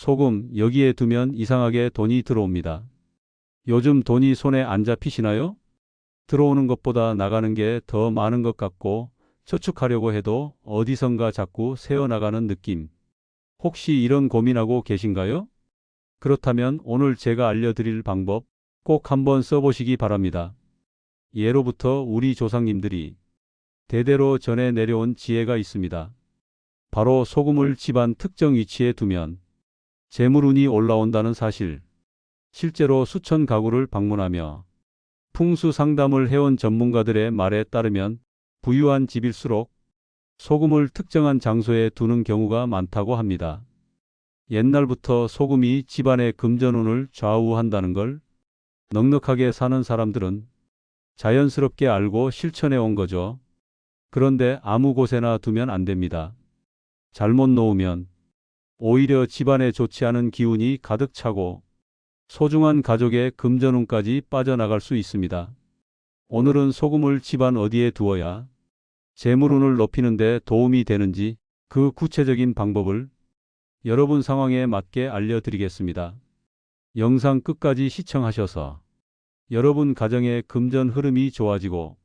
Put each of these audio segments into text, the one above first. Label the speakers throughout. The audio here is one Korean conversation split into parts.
Speaker 1: 소금 여기에 두면 이상하게 돈이 들어옵니다. 요즘 돈이 손에 안 잡히시나요? 들어오는 것보다 나가는 게 더 많은 것 같고 저축하려고 해도 어디선가 자꾸 새어나가는 느낌. 혹시 이런 고민하고 계신가요? 그렇다면 오늘 제가 알려드릴 방법 꼭 한번 써보시기 바랍니다. 예로부터 우리 조상님들이 대대로 전해 내려온 지혜가 있습니다. 바로 소금을 집안 특정 위치에 두면 재물운이 올라온다는 사실. 실제로 수천 가구를 방문하며 풍수 상담을 해온 전문가들의 말에 따르면 부유한 집일수록 소금을 특정한 장소에 두는 경우가 많다고 합니다. 옛날부터 소금이 집안의 금전운을 좌우한다는 걸 넉넉하게 사는 사람들은 자연스럽게 알고 실천해 온 거죠. 그런데 아무 곳에나 두면 안 됩니다. 잘못 놓으면 오히려 집안에 좋지 않은 기운이 가득 차고 소중한 가족의 금전운까지 빠져나갈 수 있습니다. 오늘은 소금을 집안 어디에 두어야 재물운을 높이는 데 도움이 되는지 그 구체적인 방법을 여러분 상황에 맞게 알려드리겠습니다. 영상 끝까지 시청하셔서 여러분 가정의 금전 흐름이 좋아지고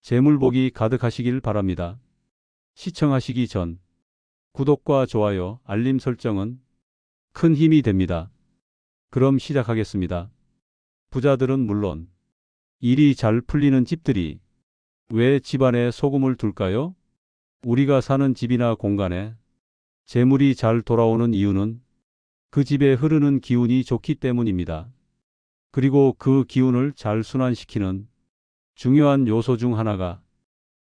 Speaker 1: 재물복이 가득하시길 바랍니다. 시청하시기 전 구독과 좋아요, 알림 설정은 큰 힘이 됩니다. 그럼 시작하겠습니다. 부자들은 물론 일이 잘 풀리는 집들이 왜 집안에 소금을 둘까요? 우리가 사는 집이나 공간에 재물이 잘 돌아오는 이유는 그 집에 흐르는 기운이 좋기 때문입니다. 그리고 그 기운을 잘 순환시키는 중요한 요소 중 하나가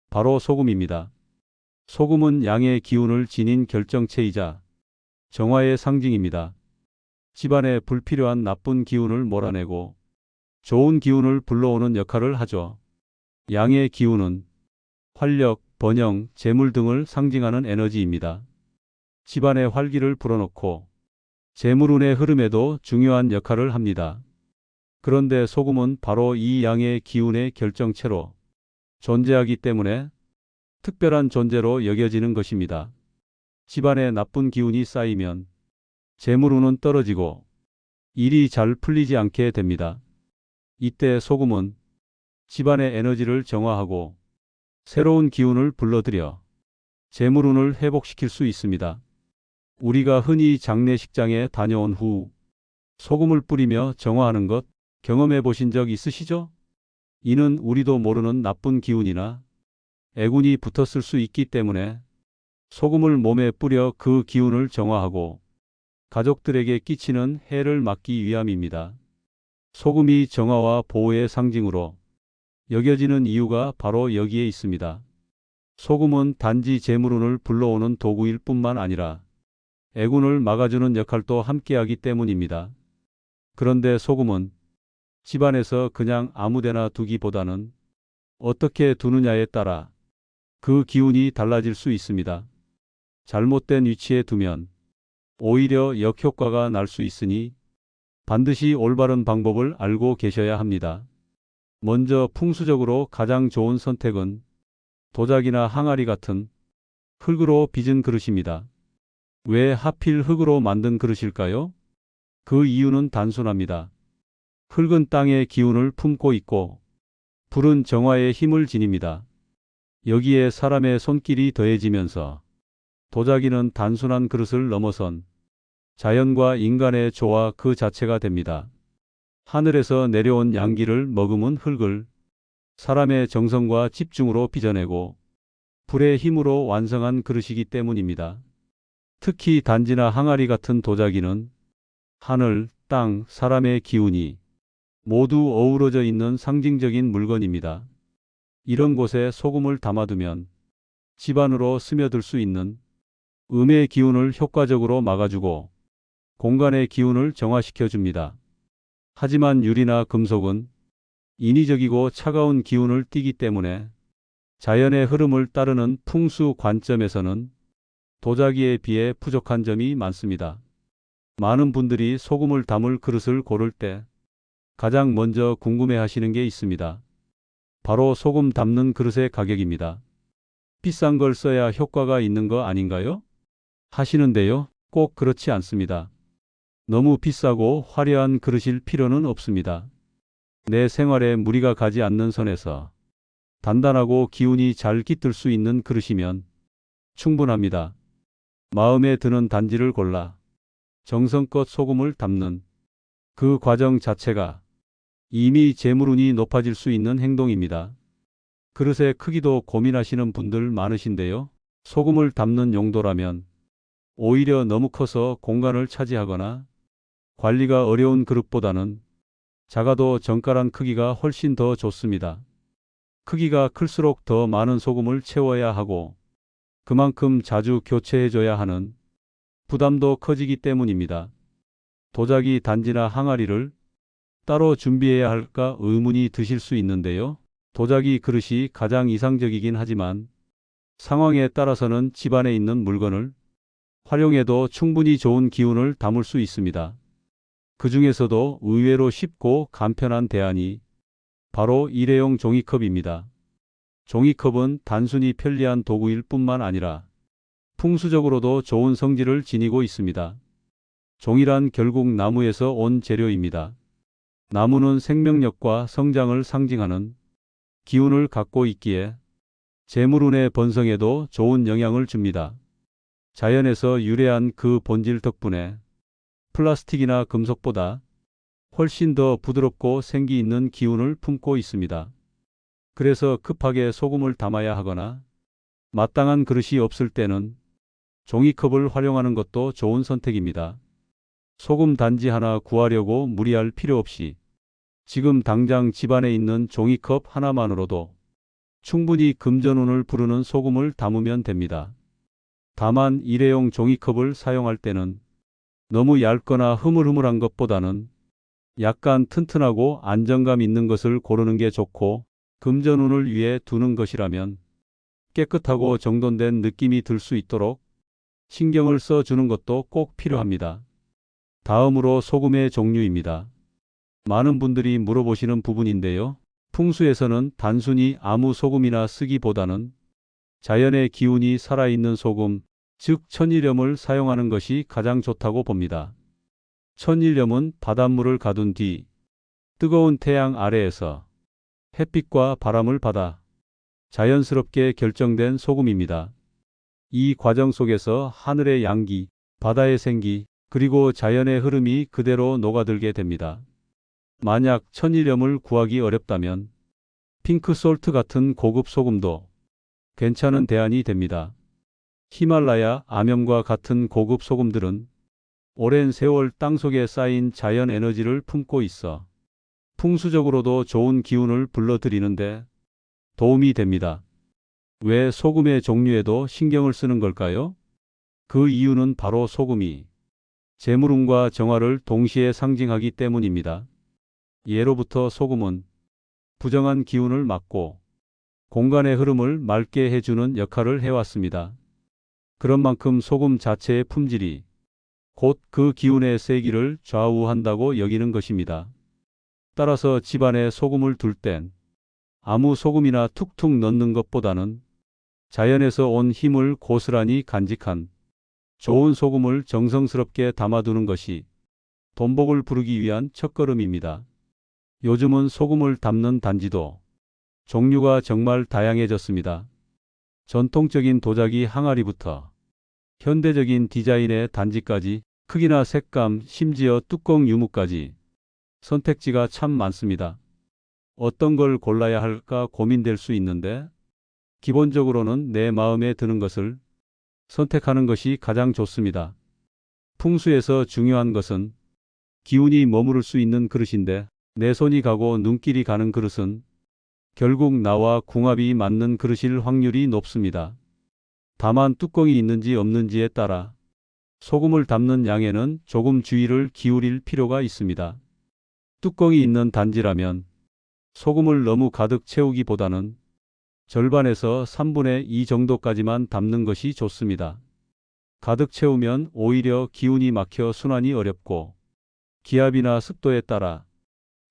Speaker 1: 바로 소금입니다. 소금은 양의 기운을 지닌 결정체이자 정화의 상징입니다. 집안에 불필요한 나쁜 기운을 몰아내고 좋은 기운을 불러오는 역할을 하죠. 양의 기운은 활력, 번영, 재물 등을 상징하는 에너지입니다. 집안의 활기를 불어넣고 재물운의 흐름에도 중요한 역할을 합니다. 그런데 소금은 바로 이 양의 기운의 결정체로 존재하기 때문에 특별한 존재로 여겨지는 것입니다. 집안에 나쁜 기운이 쌓이면 재물운은 떨어지고 일이 잘 풀리지 않게 됩니다. 이때 소금은 집안의 에너지를 정화하고 새로운 기운을 불러들여 재물운을 회복시킬 수 있습니다. 우리가 흔히 장례식장에 다녀온 후 소금을 뿌리며 정화하는 것 경험해 보신 적 있으시죠? 이는 우리도 모르는 나쁜 기운이나 애군이 붙었을 수 있기 때문에 소금을 몸에 뿌려 그 기운을 정화하고 가족들에게 끼치는 해를 막기 위함입니다. 소금이 정화와 보호의 상징으로 여겨지는 이유가 바로 여기에 있습니다. 소금은 단지 재물운을 불러오는 도구일 뿐만 아니라 애군을 막아주는 역할도 함께하기 때문입니다. 그런데 소금은 집안에서 그냥 아무데나 두기보다는 어떻게 두느냐에 따라 그 기운이 달라질 수 있습니다. 잘못된 위치에 두면 오히려 역효과가 날 수 있으니 반드시 올바른 방법을 알고 계셔야 합니다. 먼저 풍수적으로 가장 좋은 선택은 도자기나 항아리 같은 흙으로 빚은 그릇입니다. 왜 하필 흙으로 만든 그릇일까요? 그 이유는 단순합니다. 흙은 땅의 기운을 품고 있고 불은 정화의 힘을 지닙니다. 여기에 사람의 손길이 더해지면서 도자기는 단순한 그릇을 넘어선 자연과 인간의 조화 그 자체가 됩니다. 하늘에서 내려온 양기를 머금은 흙을 사람의 정성과 집중으로 빚어내고 불의 힘으로 완성한 그릇이기 때문입니다. 특히 단지나 항아리 같은 도자기는 하늘, 땅, 사람의 기운이 모두 어우러져 있는 상징적인 물건입니다. 이런 곳에 소금을 담아두면 집안으로 스며들 수 있는 음의 기운을 효과적으로 막아주고 공간의 기운을 정화시켜 줍니다. 하지만 유리나 금속은 인위적이고 차가운 기운을 띠기 때문에 자연의 흐름을 따르는 풍수 관점에서는 도자기에 비해 부족한 점이 많습니다. 많은 분들이 소금을 담을 그릇을 고를 때 가장 먼저 궁금해 하시는 게 있습니다. 바로 소금 담는 그릇의 가격입니다. 비싼 걸 써야 효과가 있는 거 아닌가요? 하시는데요. 꼭 그렇지 않습니다. 너무 비싸고 화려한 그릇일 필요는 없습니다. 내 생활에 무리가 가지 않는 선에서 단단하고 기운이 잘 깃들 수 있는 그릇이면 충분합니다. 마음에 드는 단지를 골라 정성껏 소금을 담는 그 과정 자체가 이미 재물운이 높아질 수 있는 행동입니다. 그릇의 크기도 고민하시는 분들 많으신데요. 소금을 담는 용도라면 오히려 너무 커서 공간을 차지하거나 관리가 어려운 그릇보다는 작아도 정가랑 크기가 훨씬 더 좋습니다. 크기가 클수록 더 많은 소금을 채워야 하고 그만큼 자주 교체해줘야 하는 부담도 커지기 때문입니다. 도자기 단지나 항아리를 따로 준비해야 할까 의문이 드실 수 있는데요. 도자기 그릇이 가장 이상적이긴 하지만 상황에 따라서는 집안에 있는 물건을 활용해도 충분히 좋은 기운을 담을 수 있습니다. 그 중에서도 의외로 쉽고 간편한 대안이 바로 일회용 종이컵입니다. 종이컵은 단순히 편리한 도구일 뿐만 아니라 풍수적으로도 좋은 성질을 지니고 있습니다. 종이란 결국 나무에서 온 재료입니다. 나무는 생명력과 성장을 상징하는 기운을 갖고 있기에 재물운의 번성에도 좋은 영향을 줍니다. 자연에서 유래한 그 본질 덕분에 플라스틱이나 금속보다 훨씬 더 부드럽고 생기 있는 기운을 품고 있습니다. 그래서 급하게 소금을 담아야 하거나 마땅한 그릇이 없을 때는 종이컵을 활용하는 것도 좋은 선택입니다. 소금 단지 하나 구하려고 무리할 필요 없이 지금 당장 집안에 있는 종이컵 하나만으로도 충분히 금전운을 부르는 소금을 담으면 됩니다. 다만 일회용 종이컵을 사용할 때는 너무 얇거나 흐물흐물한 것보다는 약간 튼튼하고 안정감 있는 것을 고르는 게 좋고 금전운을 위해 두는 것이라면 깨끗하고 정돈된 느낌이 들 수 있도록 신경을 써 주는 것도 꼭 필요합니다. 다음으로 소금의 종류입니다. 많은 분들이 물어보시는 부분인데요. 풍수에서는 단순히 아무 소금이나 쓰기보다는 자연의 기운이 살아있는 소금, 즉 천일염을 사용하는 것이 가장 좋다고 봅니다. 천일염은 바닷물을 가둔 뒤 뜨거운 태양 아래에서 햇빛과 바람을 받아 자연스럽게 결정된 소금입니다. 이 과정 속에서 하늘의 양기, 바다의 생기, 그리고 자연의 흐름이 그대로 녹아들게 됩니다. 만약 천일염을 구하기 어렵다면 핑크솔트 같은 고급 소금도 괜찮은 대안이 됩니다. 히말라야 암염과 같은 고급 소금들은 오랜 세월 땅속에 쌓인 자연 에너지를 품고 있어 풍수적으로도 좋은 기운을 불러들이는데 도움이 됩니다. 왜 소금의 종류에도 신경을 쓰는 걸까요? 그 이유는 바로 소금이 재물운과 정화를 동시에 상징하기 때문입니다. 예로부터 소금은 부정한 기운을 막고 공간의 흐름을 맑게 해주는 역할을 해왔습니다. 그런 만큼 소금 자체의 품질이 곧 그 기운의 세기를 좌우한다고 여기는 것입니다. 따라서 집안에 소금을 둘 땐 아무 소금이나 툭툭 넣는 것보다는 자연에서 온 힘을 고스란히 간직한 좋은 소금을 정성스럽게 담아두는 것이 돈복을 부르기 위한 첫걸음입니다. 요즘은 소금을 담는 단지도 종류가 정말 다양해졌습니다. 전통적인 도자기 항아리부터 현대적인 디자인의 단지까지 크기나 색감, 심지어 뚜껑 유무까지 선택지가 참 많습니다. 어떤 걸 골라야 할까 고민될 수 있는데 기본적으로는 내 마음에 드는 것을 선택하는 것이 가장 좋습니다. 풍수에서 중요한 것은 기운이 머무를 수 있는 그릇인데 내 손이 가고 눈길이 가는 그릇은 결국 나와 궁합이 맞는 그릇일 확률이 높습니다. 다만 뚜껑이 있는지 없는지에 따라 소금을 담는 양에는 조금 주의를 기울일 필요가 있습니다. 뚜껑이 있는 단지라면 소금을 너무 가득 채우기보다는 절반에서 3분의 2 정도까지만 담는 것이 좋습니다. 가득 채우면 오히려 기운이 막혀 순환이 어렵고 기압이나 습도에 따라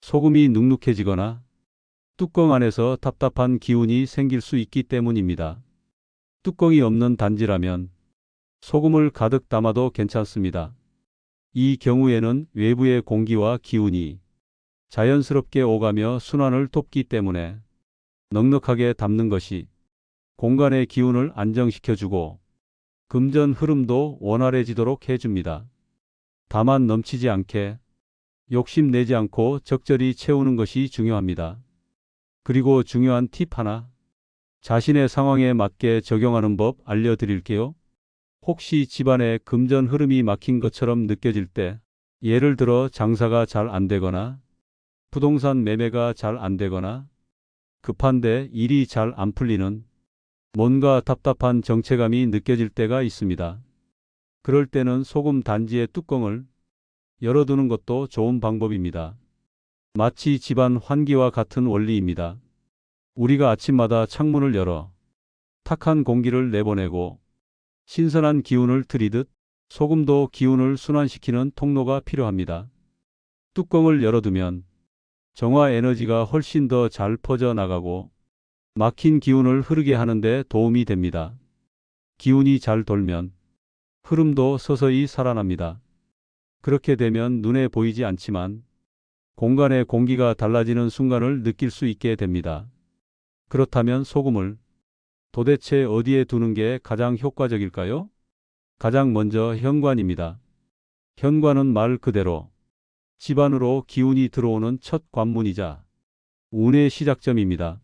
Speaker 1: 소금이 눅눅해지거나 뚜껑 안에서 답답한 기운이 생길 수 있기 때문입니다. 뚜껑이 없는 단지라면 소금을 가득 담아도 괜찮습니다. 이 경우에는 외부의 공기와 기운이 자연스럽게 오가며 순환을 돕기 때문에 넉넉하게 담는 것이 공간의 기운을 안정시켜주고 금전 흐름도 원활해지도록 해줍니다. 다만 넘치지 않게 욕심내지 않고 적절히 채우는 것이 중요합니다. 그리고 중요한 팁 하나. 자신의 상황에 맞게 적용하는 법 알려드릴게요. 혹시 집안에 금전 흐름이 막힌 것처럼 느껴질 때, 예를 들어 장사가 잘 안 되거나, 부동산 매매가 잘 안 되거나, 급한데 일이 잘 안 풀리는, 뭔가 답답한 정체감이 느껴질 때가 있습니다. 그럴 때는 소금 단지의 뚜껑을 열어두는 것도 좋은 방법입니다. 마치 집안 환기와 같은 원리입니다. 우리가 아침마다 창문을 열어 탁한 공기를 내보내고 신선한 기운을 들이듯 소금도 기운을 순환시키는 통로가 필요합니다. 뚜껑을 열어두면 정화 에너지가 훨씬 더 잘 퍼져 나가고 막힌 기운을 흐르게 하는데 도움이 됩니다. 기운이 잘 돌면 흐름도 서서히 살아납니다. 그렇게 되면 눈에 보이지 않지만 공간의 공기가 달라지는 순간을 느낄 수 있게 됩니다. 그렇다면 소금을 도대체 어디에 두는 게 가장 효과적일까요? 가장 먼저 현관입니다. 현관은 말 그대로 집안으로 기운이 들어오는 첫 관문이자 운의 시작점입니다.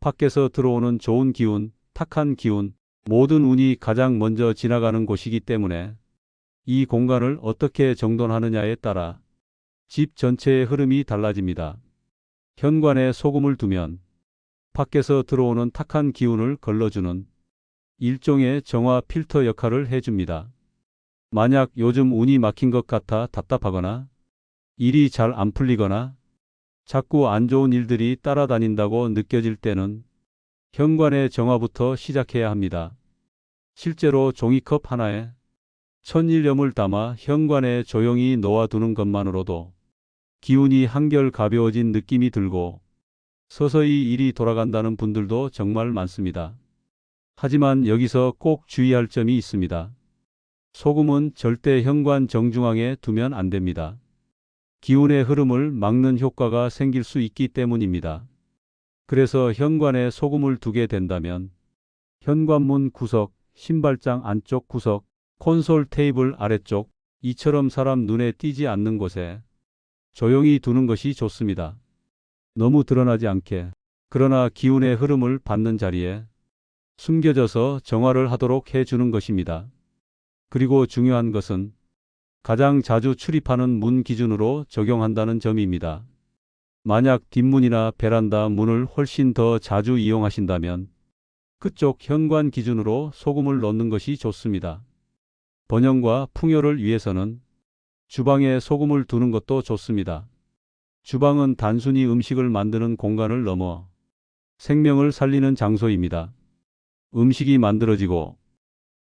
Speaker 1: 밖에서 들어오는 좋은 기운, 탁한 기운, 모든 운이 가장 먼저 지나가는 곳이기 때문에 이 공간을 어떻게 정돈하느냐에 따라 집 전체의 흐름이 달라집니다. 현관에 소금을 두면 밖에서 들어오는 탁한 기운을 걸러주는 일종의 정화 필터 역할을 해줍니다. 만약 요즘 운이 막힌 것 같아 답답하거나 일이 잘 안 풀리거나 자꾸 안 좋은 일들이 따라다닌다고 느껴질 때는 현관의 정화부터 시작해야 합니다. 실제로 종이컵 하나에 천일염을 담아 현관에 조용히 놓아두는 것만으로도 기운이 한결 가벼워진 느낌이 들고 서서히 일이 돌아간다는 분들도 정말 많습니다. 하지만 여기서 꼭 주의할 점이 있습니다. 소금은 절대 현관 정중앙에 두면 안 됩니다. 기운의 흐름을 막는 효과가 생길 수 있기 때문입니다. 그래서 현관에 소금을 두게 된다면 현관문 구석, 신발장 안쪽 구석, 콘솔 테이블 아래쪽, 이처럼 사람 눈에 띄지 않는 곳에 조용히 두는 것이 좋습니다. 너무 드러나지 않게, 그러나 기운의 흐름을 받는 자리에 숨겨져서 정화를 하도록 해주는 것입니다. 그리고 중요한 것은 가장 자주 출입하는 문 기준으로 적용한다는 점입니다. 만약 뒷문이나 베란다 문을 훨씬 더 자주 이용하신다면 그쪽 현관 기준으로 소금을 넣는 것이 좋습니다. 번영과 풍요를 위해서는 주방에 소금을 두는 것도 좋습니다. 주방은 단순히 음식을 만드는 공간을 넘어 생명을 살리는 장소입니다. 음식이 만들어지고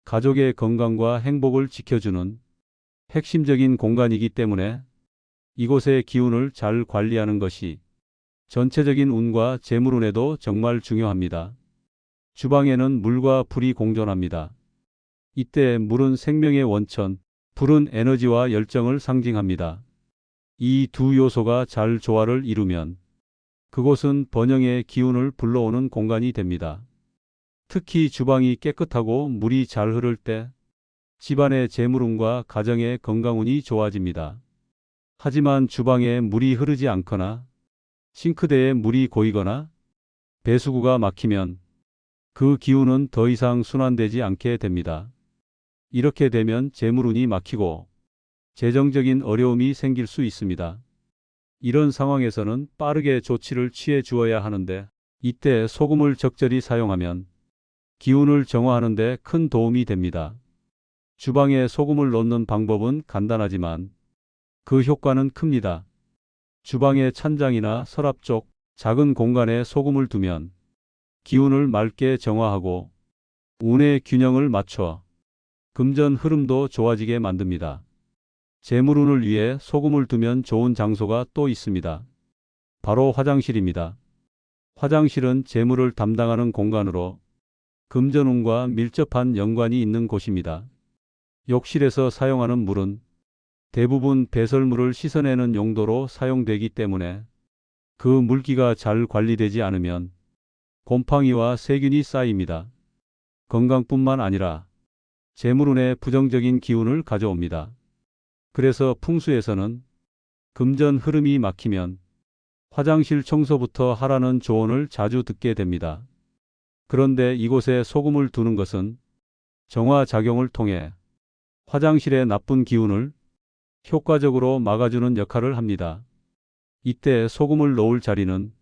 Speaker 1: 가족의 건강과 행복을 지켜주는 핵심적인 공간이기 때문에 이곳의 기운을 잘 관리하는 것이 전체적인 운과 재물운에도 정말 중요합니다. 주방에는 물과 불이 공존합니다. 이때 물은 생명의 원천, 불은 에너지와 열정을 상징합니다. 이 두 요소가 잘 조화를 이루면 그곳은 번영의 기운을 불러오는 공간이 됩니다. 특히 주방이 깨끗하고 물이 잘 흐를 때 집안의 재물운과 가정의 건강운이 좋아집니다. 하지만 주방에 물이 흐르지 않거나 싱크대에 물이 고이거나 배수구가 막히면 그 기운은 더 이상 순환되지 않게 됩니다. 이렇게 되면 재물운이 막히고 재정적인 어려움이 생길 수 있습니다. 이런 상황에서는 빠르게 조치를 취해 주어야 하는데 이때 소금을 적절히 사용하면 기운을 정화하는 데 큰 도움이 됩니다. 주방에 소금을 넣는 방법은 간단하지만 그 효과는 큽니다. 주방의 찬장이나 서랍 쪽 작은 공간에 소금을 두면 기운을 맑게 정화하고 운의 균형을 맞춰 금전 흐름도 좋아지게 만듭니다. 재물운을 위해 소금을 두면 좋은 장소가 또 있습니다. 바로 화장실입니다. 화장실은 재물을 담당하는 공간으로 금전운과 밀접한 연관이 있는 곳입니다. 욕실에서 사용하는 물은 대부분 배설물을 씻어내는 용도로 사용되기 때문에 그 물기가 잘 관리되지 않으면 곰팡이와 세균이 쌓입니다. 건강뿐만 아니라 재물운에 부정적인 기운을 가져옵니다. 그래서 풍수에서는 금전 흐름이 막히면 화장실 청소부터 하라는 조언을 자주 듣게 됩니다. 그런데 이곳에 소금을 두는 것은 정화 작용을 통해 화장실의 나쁜 기운을 효과적으로 막아주는 역할을 합니다. 이때 소금을 놓을 자리는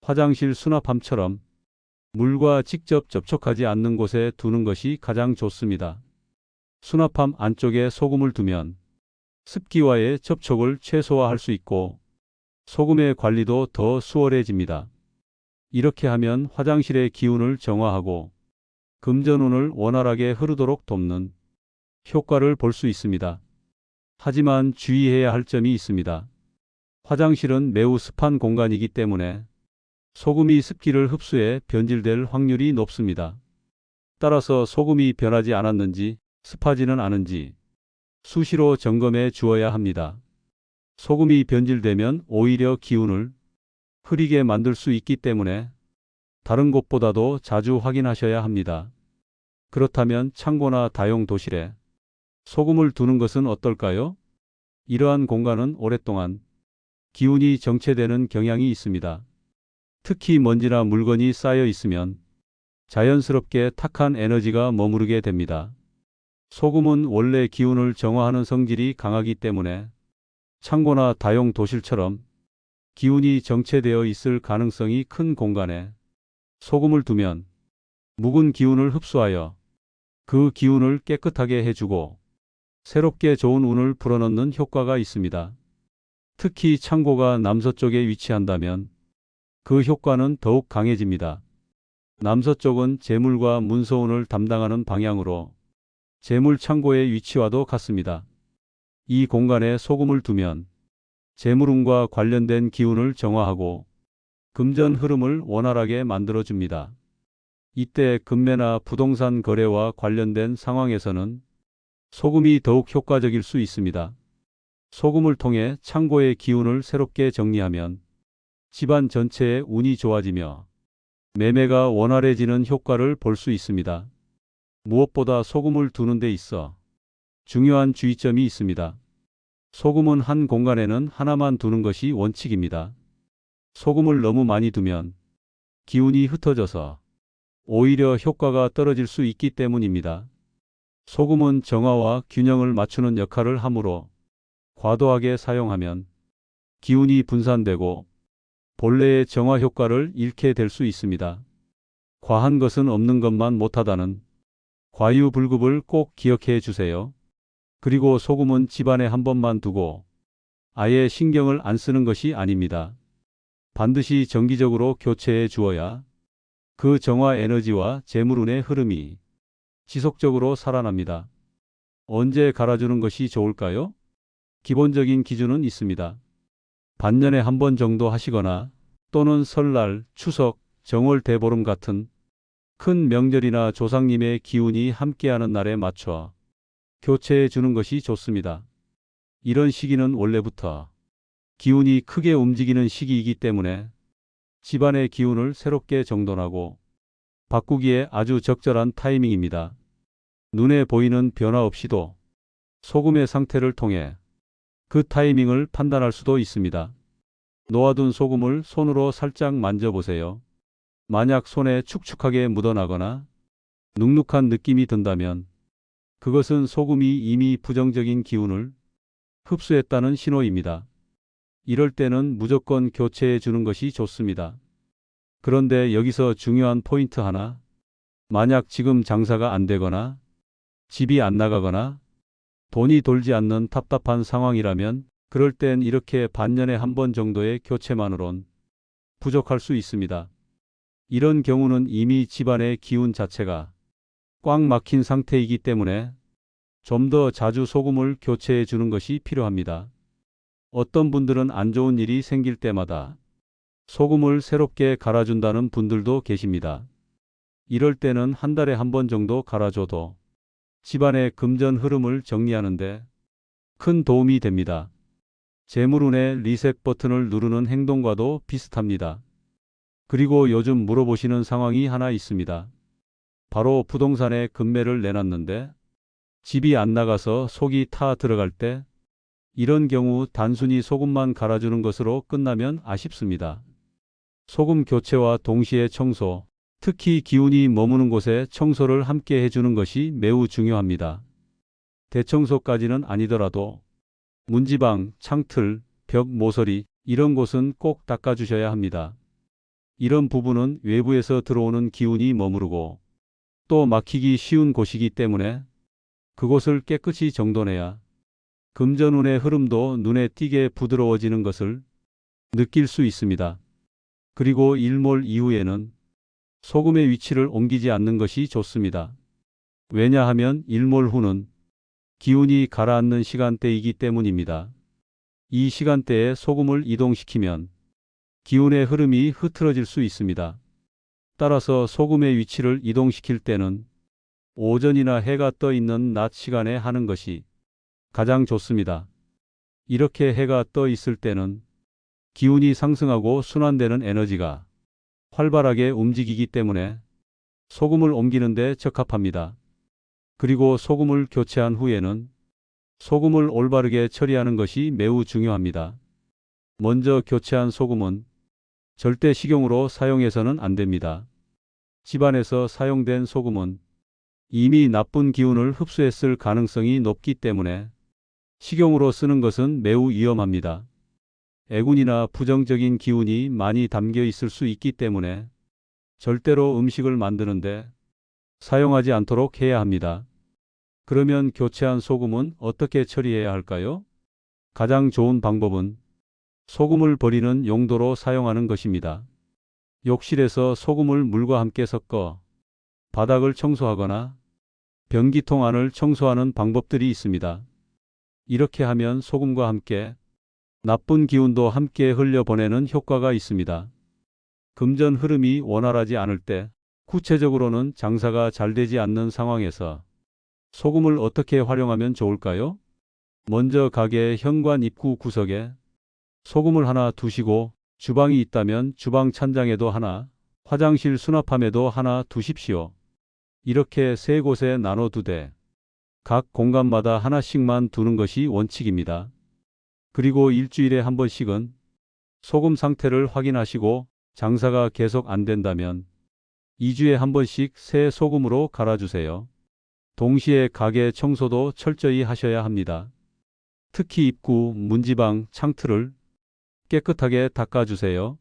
Speaker 1: 화장실 수납함처럼 물과 직접 접촉하지 않는 곳에 두는 것이 가장 좋습니다. 수납함 안쪽에 소금을 두면 습기와의 접촉을 최소화할 수 있고 소금의 관리도 더 수월해집니다. 이렇게 하면 화장실의 기운을 정화하고 금전운을 원활하게 흐르도록 돕는 효과를 볼 수 있습니다. 하지만 주의해야 할 점이 있습니다. 화장실은 매우 습한 공간이기 때문에 소금이 습기를 흡수해 변질될 확률이 높습니다. 따라서 소금이 변하지 않았는지 습하지는 않은지 수시로 점검해 주어야 합니다. 소금이 변질되면 오히려 기운을 흐리게 만들 수 있기 때문에 다른 곳보다도 자주 확인하셔야 합니다. 그렇다면 창고나 다용 도실에 소금을 두는 것은 어떨까요? 이러한 공간은 오랫동안 기운이 정체되는 경향이 있습니다. 특히 먼지나 물건이 쌓여 있으면 자연스럽게 탁한 에너지가 머무르게 됩니다. 소금은 원래 기운을 정화하는 성질이 강하기 때문에 창고나 다용 도실처럼 기운이 정체되어 있을 가능성이 큰 공간에 소금을 두면 묵은 기운을 흡수하여 그 기운을 깨끗하게 해주고 새롭게 좋은 운을 불어넣는 효과가 있습니다. 특히 창고가 남서쪽에 위치한다면 그 효과는 더욱 강해집니다. 남서쪽은 재물과 문서운을 담당하는 방향으로 재물 창고의 위치와도 같습니다. 이 공간에 소금을 두면 재물운과 관련된 기운을 정화하고 금전 흐름을 원활하게 만들어줍니다. 이때 금매나 부동산 거래와 관련된 상황에서는 소금이 더욱 효과적일 수 있습니다. 소금을 통해 창고의 기운을 새롭게 정리하면 집안 전체의 운이 좋아지며 매매가 원활해지는 효과를 볼 수 있습니다. 무엇보다 소금을 두는 데 있어 중요한 주의점이 있습니다. 소금은 한 공간에는 하나만 두는 것이 원칙입니다. 소금을 너무 많이 두면 기운이 흩어져서 오히려 효과가 떨어질 수 있기 때문입니다. 소금은 정화와 균형을 맞추는 역할을 하므로 과도하게 사용하면 기운이 분산되고 본래의 정화 효과를 잃게 될 수 있습니다. 과한 것은 없는 것만 못하다는 과유불급을 꼭 기억해 주세요. 그리고 소금은 집안에 한 번만 두고 아예 신경을 안 쓰는 것이 아닙니다. 반드시 정기적으로 교체해 주어야 그 정화 에너지와 재물운의 흐름이 지속적으로 살아납니다. 언제 갈아주는 것이 좋을까요? 기본적인 기준은 있습니다. 반년에 한 번 정도 하시거나 또는 설날, 추석, 정월 대보름 같은 큰 명절이나 조상님의 기운이 함께하는 날에 맞춰 교체해 주는 것이 좋습니다. 이런 시기는 원래부터 기운이 크게 움직이는 시기이기 때문에 집안의 기운을 새롭게 정돈하고 바꾸기에 아주 적절한 타이밍입니다. 눈에 보이는 변화 없이도 소금의 상태를 통해 그 타이밍을 판단할 수도 있습니다. 놓아둔 소금을 손으로 살짝 만져보세요. 만약 손에 축축하게 묻어나거나 눅눅한 느낌이 든다면 그것은 소금이 이미 부정적인 기운을 흡수했다는 신호입니다. 이럴 때는 무조건 교체해 주는 것이 좋습니다. 그런데 여기서 중요한 포인트 하나. 만약 지금 장사가 안 되거나 집이 안 나가거나 돈이 돌지 않는 답답한 상황이라면 그럴 땐 이렇게 반년에 한 번 정도의 교체만으론 부족할 수 있습니다. 이런 경우는 이미 집안의 기운 자체가 꽉 막힌 상태이기 때문에 좀 더 자주 소금을 교체해 주는 것이 필요합니다. 어떤 분들은 안 좋은 일이 생길 때마다 소금을 새롭게 갈아준다는 분들도 계십니다. 이럴 때는 한 달에 한 번 정도 갈아줘도 집안의 금전 흐름을 정리하는데 큰 도움이 됩니다. 재물운의 리셋 버튼을 누르는 행동과도 비슷합니다. 그리고 요즘 물어보시는 상황이 하나 있습니다. 바로 부동산에 금매를 내놨는데 집이 안 나가서 속이 타 들어갈 때 이런 경우 단순히 소금만 갈아주는 것으로 끝나면 아쉽습니다. 소금 교체와 동시에 청소, 특히 기운이 머무는 곳에 청소를 함께 해주는 것이 매우 중요합니다. 대청소까지는 아니더라도 문지방, 창틀, 벽 모서리 이런 곳은 꼭 닦아주셔야 합니다. 이런 부분은 외부에서 들어오는 기운이 머무르고 또 막히기 쉬운 곳이기 때문에 그곳을 깨끗이 정돈해야 금전운의 흐름도 눈에 띄게 부드러워지는 것을 느낄 수 있습니다. 그리고 일몰 이후에는 소금의 위치를 옮기지 않는 것이 좋습니다. 왜냐하면 일몰 후는 기운이 가라앉는 시간대이기 때문입니다. 이 시간대에 소금을 이동시키면 기운의 흐름이 흐트러질 수 있습니다. 따라서 소금의 위치를 이동시킬 때는 오전이나 해가 떠 있는 낮 시간에 하는 것이 가장 좋습니다. 이렇게 해가 떠 있을 때는 기운이 상승하고 순환되는 에너지가 활발하게 움직이기 때문에 소금을 옮기는데 적합합니다. 그리고 소금을 교체한 후에는 소금을 올바르게 처리하는 것이 매우 중요합니다. 먼저 교체한 소금은 절대 식용으로 사용해서는 안 됩니다. 집안에서 사용된 소금은 이미 나쁜 기운을 흡수했을 가능성이 높기 때문에 식용으로 쓰는 것은 매우 위험합니다. 애군이나 부정적인 기운이 많이 담겨 있을 수 있기 때문에 절대로 음식을 만드는데 사용하지 않도록 해야 합니다. 그러면 교체한 소금은 어떻게 처리해야 할까요? 가장 좋은 방법은 소금을 버리는 용도로 사용하는 것입니다. 욕실에서 소금을 물과 함께 섞어 바닥을 청소하거나 변기통 안을 청소하는 방법들이 있습니다. 이렇게 하면 소금과 함께 나쁜 기운도 함께 흘려보내는 효과가 있습니다. 금전 흐름이 원활하지 않을 때 구체적으로는 장사가 잘 되지 않는 상황에서 소금을 어떻게 활용하면 좋을까요? 먼저 가게 현관 입구 구석에 소금을 하나 두시고 주방이 있다면 주방 찬장에도 하나, 화장실 수납함에도 하나 두십시오. 이렇게 세 곳에 나눠 두되 각 공간마다 하나씩만 두는 것이 원칙입니다. 그리고 일주일에 한 번씩은 소금 상태를 확인하시고 장사가 계속 안 된다면 2주에 한 번씩 새 소금으로 갈아주세요. 동시에 가게 청소도 철저히 하셔야 합니다. 특히 입구, 문지방, 창틀을 깨끗하게 닦아주세요.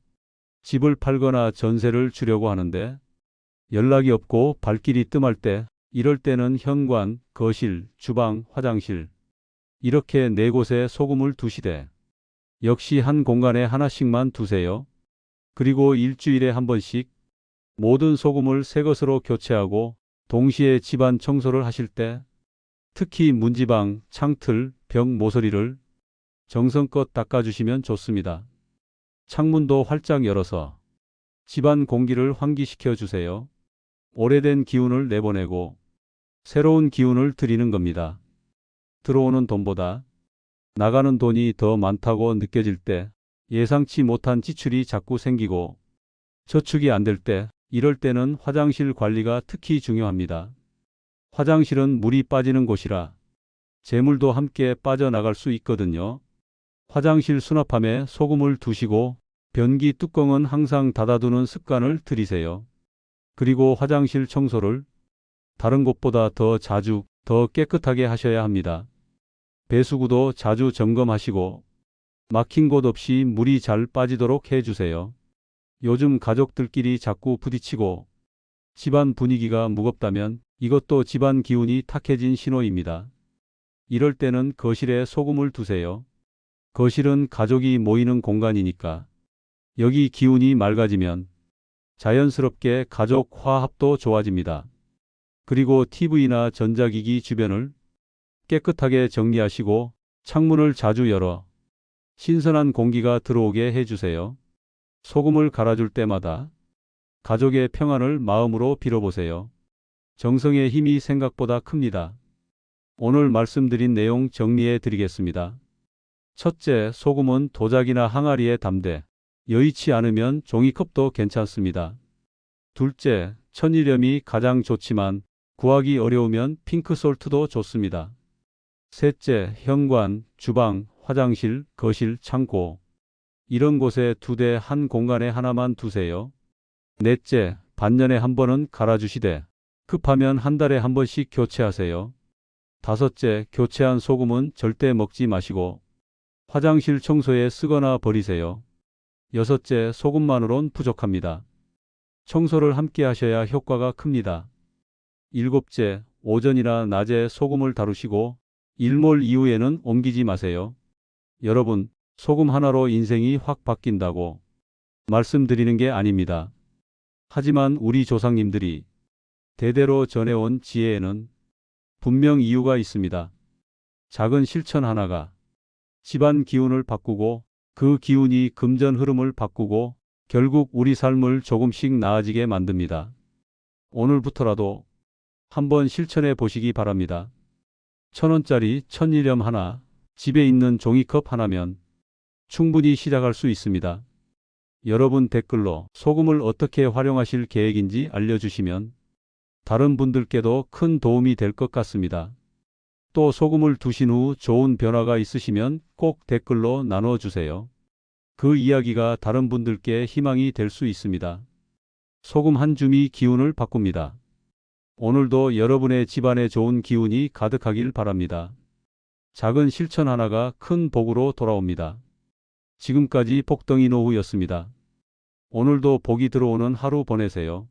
Speaker 1: 집을 팔거나 전세를 주려고 하는데 연락이 없고 발길이 뜸할 때 이럴 때는 현관, 거실, 주방, 화장실 이렇게 네 곳에 소금을 두시되 역시 한 공간에 하나씩만 두세요. 그리고 일주일에 한 번씩 모든 소금을 새 것으로 교체하고 동시에 집안 청소를 하실 때 특히 문지방, 창틀, 벽 모서리를 정성껏 닦아주시면 좋습니다. 창문도 활짝 열어서 집안 공기를 환기시켜 주세요. 오래된 기운을 내보내고 새로운 기운을 드리는 겁니다. 들어오는 돈보다 나가는 돈이 더 많다고 느껴질 때 예상치 못한 지출이 자꾸 생기고 저축이 안 될 때 이럴 때는 화장실 관리가 특히 중요합니다. 화장실은 물이 빠지는 곳이라 재물도 함께 빠져나갈 수 있거든요. 화장실 수납함에 소금을 두시고 변기 뚜껑은 항상 닫아두는 습관을 들이세요. 그리고 화장실 청소를 다른 곳보다 더 자주, 더 깨끗하게 하셔야 합니다. 배수구도 자주 점검하시고 막힌 곳 없이 물이 잘 빠지도록 해주세요. 요즘 가족들끼리 자꾸 부딪히고 집안 분위기가 무겁다면 이것도 집안 기운이 탁해진 신호입니다. 이럴 때는 거실에 소금을 두세요. 거실은 가족이 모이는 공간이니까 여기 기운이 맑아지면 자연스럽게 가족 화합도 좋아집니다. 그리고 TV나 전자기기 주변을 깨끗하게 정리하시고 창문을 자주 열어 신선한 공기가 들어오게 해주세요. 소금을 갈아줄 때마다 가족의 평안을 마음으로 빌어보세요. 정성의 힘이 생각보다 큽니다. 오늘 말씀드린 내용 정리해 드리겠습니다. 첫째, 소금은 도자기나 항아리에 담되 여의치 않으면 종이컵도 괜찮습니다. 둘째, 천일염이 가장 좋지만 구하기 어려우면 핑크솔트도 좋습니다. 셋째, 현관, 주방, 화장실, 거실, 창고. 이런 곳에 두 대 한 공간에 하나만 두세요. 넷째, 반년에 한 번은 갈아주시되 급하면 한 달에 한 번씩 교체하세요. 다섯째, 교체한 소금은 절대 먹지 마시고 화장실 청소에 쓰거나 버리세요. 여섯째, 소금만으론 부족합니다. 청소를 함께 하셔야 효과가 큽니다. 일곱째, 오전이나 낮에 소금을 다루시고 일몰 이후에는 옮기지 마세요. 여러분, 소금 하나로 인생이 확 바뀐다고 말씀드리는 게 아닙니다. 하지만 우리 조상님들이 대대로 전해온 지혜에는 분명 이유가 있습니다. 작은 실천 하나가 집안 기운을 바꾸고 그 기운이 금전 흐름을 바꾸고 결국 우리 삶을 조금씩 나아지게 만듭니다. 오늘부터라도 한번 실천해 보시기 바랍니다. 천 원짜리 천일염 하나, 집에 있는 종이컵 하나면 충분히 시작할 수 있습니다. 여러분 댓글로 소금을 어떻게 활용하실 계획인지 알려주시면 다른 분들께도 큰 도움이 될 것 같습니다. 또 소금을 두신 후 좋은 변화가 있으시면 꼭 댓글로 나눠주세요. 그 이야기가 다른 분들께 희망이 될 수 있습니다. 소금 한 줌이 기운을 바꿉니다. 오늘도 여러분의 집안에 좋은 기운이 가득하길 바랍니다. 작은 실천 하나가 큰 복으로 돌아옵니다. 지금까지 복덩이 노후였습니다. 오늘도 복이 들어오는 하루 보내세요.